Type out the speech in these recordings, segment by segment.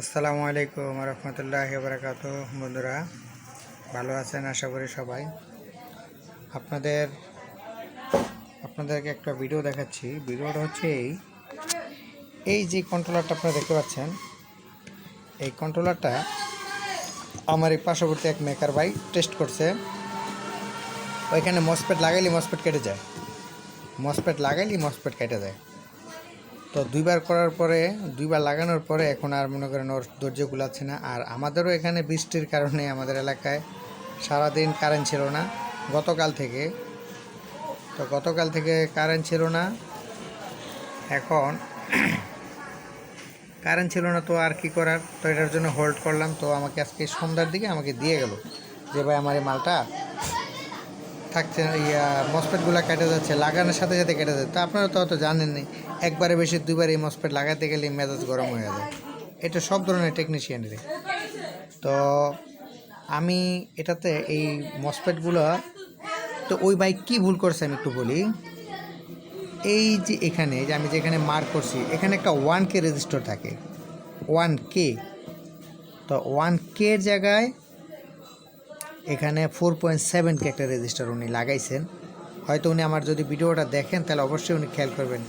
আসসালামু আলাইকুম রহমতুল্লাহ বারাকাত বন্ধুরা, ভালো আছেন আশা করি সবাই। আপনাদের, আপনাদেরকে একটা ভিডিও দেখাচ্ছি। ভিডিওটা হচ্ছে এই। এই যে কন্ট্রোলারটা আপনারা দেখতে পাচ্ছেন, এই কন্ট্রোলারটা আমার এই পার্শ্ববর্তী এক মেকার ভাই টেস্ট করছে। ওইখানে মসপেট লাগাইলে মসপেট কেটে যায়। মসপেট লাগাইলে মসপেট কেটে যায়। তো দুইবার করার পরে, দুইবার লাগানোর পরে এখন আর মনে করেন ওর ধৈর্য কুলাচ্ছে না। আর আমাদেরও এখানে বৃষ্টির কারণে আমাদের এলাকায় সারাদিন কারেন্ট ছিল না। গতকাল থেকে। তো গতকাল থেকে কারেন্ট ছিল না। এখন কারেন্ট ছিল না তো আর কি করার? তো এটার জন্য হোল্ড করলাম। তো আমাকে আজকে সন্ধ্যার দিকে আমাকে দিয়ে গেল যে, ভাই, আমার এই মালটা থাকছে ইয়া মসপেটগুলো কেটে যাচ্ছে, লাগানোর সাথে সাথে কেটে যাচ্ছে। তো আপনারা তো অত জানেননি। একবারে বেশি, দুইবার এই মসপেট লাগাতে গেলে মেজাজ গরম হয়ে যায়। এটা সব ধরনের টেকনিশিয়ানেরই তো আমি এটাতে এই মসপেটগুলো, তো ওই বাইক কি ভুল করছে আমি একটু বলি। এই যে এখানে, যে আমি যেখানে মার্ক করছি, এখানে একটা ওয়ান কে রেজিস্টার থাকে। ওয়ান কে তো ওয়ান কে জায়গায় এখানে ফোর পয়েন্ট সেভেন কে একটা রেজিস্টার উনি লাগাইছেন। হয়তো উনি আমার যদি ভিডিওটা দেখেন, তাহলে অবশ্যই উনি খেয়াল করবেন।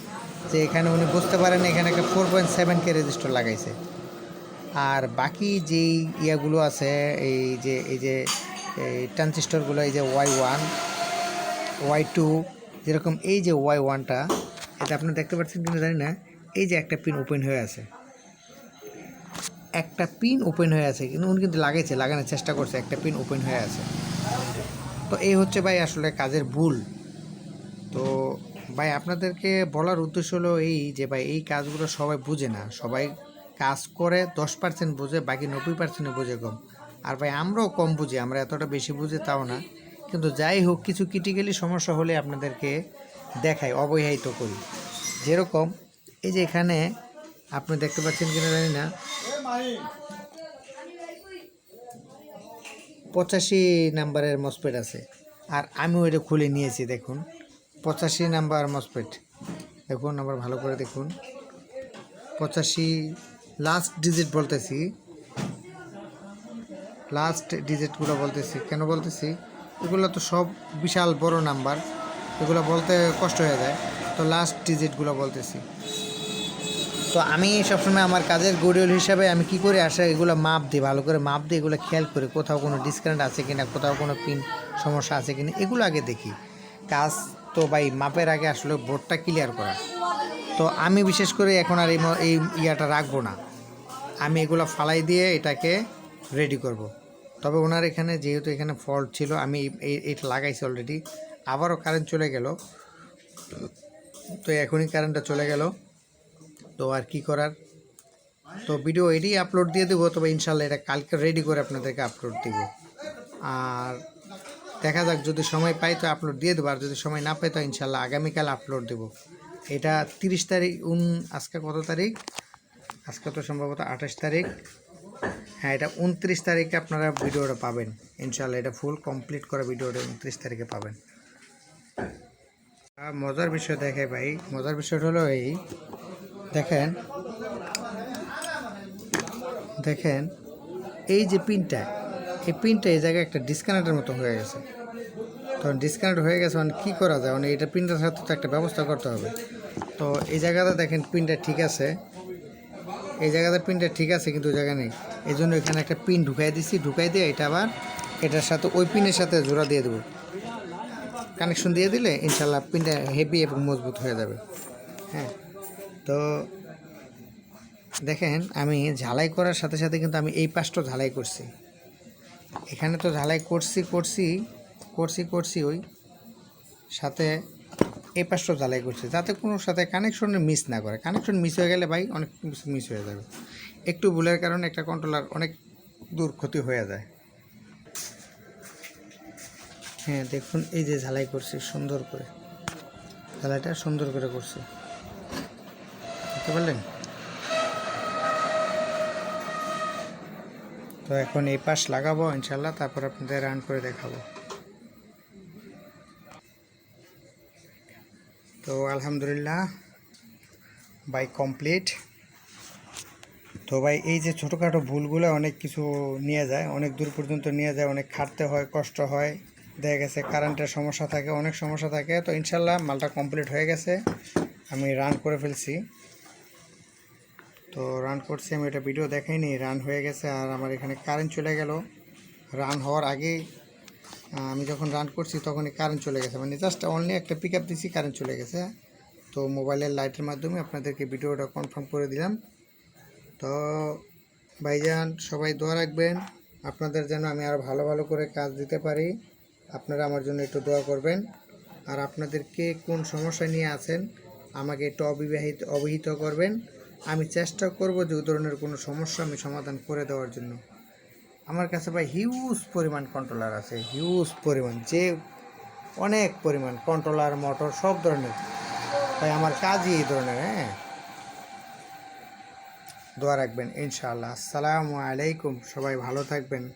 যে এখানে উনি বুঝতে পারেন এখানে একটা ফোর পয়েন্ট সেভেন সেভেনকে রেজিস্টার লাগাইছে। আর বাকি যেই ইয়াগুলো আছে, এই যে এই যে, এই ট্রানজিস্টরগুলো এই যে ওয়াই ওয়ান ওয়াই টু যেরকম এই যে ওয়াই ওয়ানটা এটা আপনি দেখতে পাচ্ছেন কিনা জানি না, এই যে একটা পিন ওপেন হয়ে আছে। একটা পিন ওপেন হয়ে আছে, কিন্তু উনি কিন্তু লাগাইছে, লাগানোর চেষ্টা করছে, একটা পিন ওপেন হয়ে আছে। তো এই হচ্ছে ভাই আসলে কাজের ভুল। তো ভাই, আপনাদেরকে বলার উদ্দেশ্য হলো এই যে ভাই, এই কাজগুলো সবাই বুঝে না। সবাই কাজ করে দশ পার্সেন্ট বোঝে, বাকি নব্বই পার্সেন্টে বোঝে কম। আর ভাই, আমরাও কম বুঝি, আমরা এতটা বেশি বুঝি তাও না। কিন্তু যাই হোক, কিছু ক্রিটিক্যালি সমস্যা হলে আপনাদেরকে দেখাই, অবহিত করি। যেরকম এই যে এখানে আপনি দেখতে পাচ্ছেন কিনা জানি না। পঁচাশি নাম্বারের মসপেট আছে। আর আমিও এটা খুলে নিয়েছি, দেখুন। পঁচাশি নাম্বার মসপেট। দেখুন, আবার ভালো করে দেখুন। পঁচাশি লাস্ট ডিজিট বলতেছি। লাস্ট ডিজিটগুলো বলতেছি। কেন বলতেছি? এগুলো তো সব বিশাল বড় নাম্বার। এগুলো বলতে কষ্ট হয়ে যায়। তো লাস্ট ডিজিটগুলো বলতেছি। তো আমি সবসময় আমার কাজের গরিয়ল হিসাবে আমি কি করে আসে, এগুলো মাপ দিই, ভালো করে মাপ দিই, এগুলো খেয়াল করি, কোথাও কোনো ডিসকাউন্ট আছে কিনা, কোথাও কোনো পিন সমস্যা আছে কিনা, এগুলো আগে দেখি। কাজ তো ভাই, মাপের আগে আসলে বোর্ডটা ক্লিয়ার করা। তো আমি বিশেষ করে এখন আর এই ইয়াটা রাখব না। আমি এগুলো ফালাই দিয়ে এটাকে রেডি করব। তবে ওনার এখানে যেহেতু এখানে ফল্ট ছিল, আমি এটা লাগাইছি অলরেডি আবারও কারেন্ট চলে গেল। তো এখনই কারেন্টটা চলে গেল। তো আর কি করার? তো ভিডিও এটাই আপলোড দিয়ে দেবো, তবে ইনশাল্লাহ এটা কালকে রেডি করে আপনাদেরকে আপলোড দিব। আর দেখা যাক যদি সময় পাই তো আপলোড দিয়ে দেবো, আর যদি সময় না পাই তো ইনশাল্লাহ আগামীকাল আপলোড দেবো। এটা তিরিশ তারিখ, উন, আজকে কত তারিখ? আজকে তো সম্ভবত আঠাশ তারিখ। হ্যাঁ এটা উনত্রিশ তারিখে আপনারা ভিডিওটা পাবেন। ইনশাল্লাহ এটা ফুল কমপ্লিট করা ভিডিওটা উনত্রিশ তারিখে পাবেন। মজার বিষয় দেখে ভাই, মজার বিষয়টা হলো এই, দেখেন দেখেন, এই যে পিনটা এই পিনটা এই জায়গায় একটা ডিসকানেক্টের মতো হয়ে গেছে। তখন ডিসকানেক্ট হয়ে গেছে মানে কী করা যায়? মানে এটা পিনটার সাথে তো একটা ব্যবস্থা করতে হবে। তো এই জায়গাটা দেখেন পিনটা ঠিক আছে। এই জায়গাতে পিনটা ঠিক আছে, কিন্তু ওই জায়গায় নেই। এই জন্য এখানে একটা পিন ঢুকাই দিছি। ঢুকাই দিয়ে এটা আবার এটার সাথে ওই পিনের সাথে জোড়া দিয়ে দেবো। কানেকশন দিয়ে দিলে ইনশাল্লাহ পিনটা হেভি এবং মজবুত হয়ে যাবে। হ্যাঁ। তো দেখেন আমি ঝালাই করার সাথে সাথে কিন্তু আমি এই পাশটা ঝালাই করছি। এখানে তো ঝালাই করছি করছি করছি করছি ওই সাথে এই পাশটাও ঝালাই করছি। যাতে কোনো সাথে কানেকশনের মিস না করে। কানেকশন মিস হয়ে গেলে ভাই অনেক মিস হয়ে যাবে। একটু ভুলের কারণে একটা কন্ট্রোলার অনেক দূর ক্ষতি হয়ে যায়। হ্যাঁ দেখুন, এই যে ঝালাই করছি সুন্দর করে। ঝালাইটা সুন্দর করে করছি। বুঝতে পারলেন? তো এখন এই পাশ লাগাবো, ইনশাল্লাহ, তারপর আপনাদের রান করে দেখাবো। তো আলহামদুলিল্লাহ বাই কমপ্লিট তো ভাই, এই যে ছোটোখাটো ভুলগুলো অনেক কিছু নিয়ে যায়, অনেক দূর পর্যন্ত নিয়ে যায়, অনেক খাটতে হয়, কষ্ট হয়, দেখা গেছে কারেন্টের সমস্যা থাকে, অনেক সমস্যা থাকে, তো ইনশাল্লাহ মালটা কমপ্লিট হয়ে গেছে, আমি রান করে ফেলছি। তো রান করছি, আমি এটা ভিডিও দেখাইনি রান হয়ে গেছে আর আমার এখানে কারেন্ট চলে গেল। রান হওয়ার আগেই আমি যখন রান করছি তখনই কারেন্ট চলে গেছে। মানে জাস্ট অনলি একটা পিক আপ দিছি কারেন্ট চলে গেছে। তো মোবাইলের লাইটের মাধ্যমে আপনাদেরকে ভিডিওটা কনফার্ম করে দিলাম। তো ভাইজান, সবাই দোয়া রাখবেন। আপনাদের যেন আমি আরও ভালো ভালো করে কাজ দিতে পারি। আপনারা আমার জন্য একটু দোয়া করবেন। আর আপনাদের কে কোন সমস্যা নিয়ে আছেন, আমাকে একটু অবিবাহিত, অবহিত করবেন। আমি চেষ্টা করব যে ধরনের কোনো সমস্যা আমি সমাধান করে দেওয়ার জন্য। আমার কাছে ভাই হিউজ পরিমাণ কন্ট্রোলার আছে হিউজ পরিমাণ, যে অনেক পরিমাণ কন্ট্রোলার মোটর সব ধরনের। তাই আমার কাজই এই ধরনের হ্যাঁ? দোয়া রাখবেন, ইনশাআল্লাহ। আসসালামু আলাইকুম, সবাই ভালো থাকবেন।